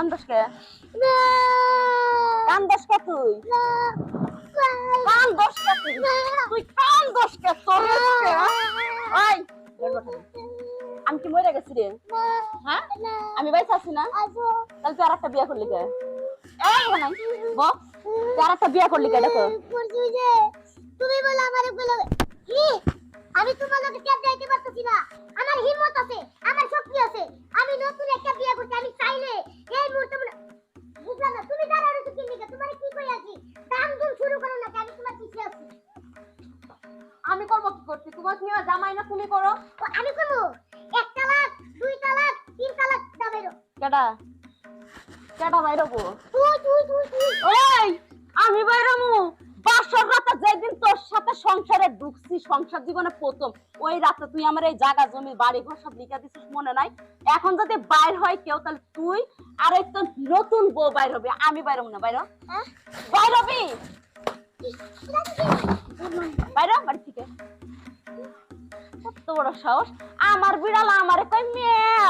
কান্দস কে? কান্দস কে তুই? কান্দস কে তুই? তুই কান্দস কে তোর ওই আমি কি মরে গেছি রে? হ্যাঁ? আমি বাইসা আছি না? তাহলে তুই আর একটা বিয়ে করলি কে? এই বানাই বো তুই আর একটা বিয়ে করলি কে দেখো। তুমি বলে আমার বলে। আমি তোমার লগে ক্যাব যাইতে পারতেছি না? আমার হিম্মত আছে। আমি করব কি করছি তোমার কি জামাই না তুমি করো? আমি করব? এক তালাক দুই তালাক তিন তালাক দাবেরো কেডা? কেডা বাইরবো তুই তুই তুই তুই। ওই আমি বাইরমু বাসর রাতে যেদিন তোর সাথে সংসারে ঢুকছি সংসার জীবনে প্রথম ওই রাতে তুই আমার এই জায়গা জমি বাড়ি ঘর সব লিখা দিছিস মনে নাই? এখন যদি বাইর হয় কেউ তাহলে তুই আর একটা নতুন বউ বাইর হবে। আমি বাইরম না বাইর হ্যাঁ? বাইর হবি? বড় সাহস? আমার বিড়াল আমারে কই মেও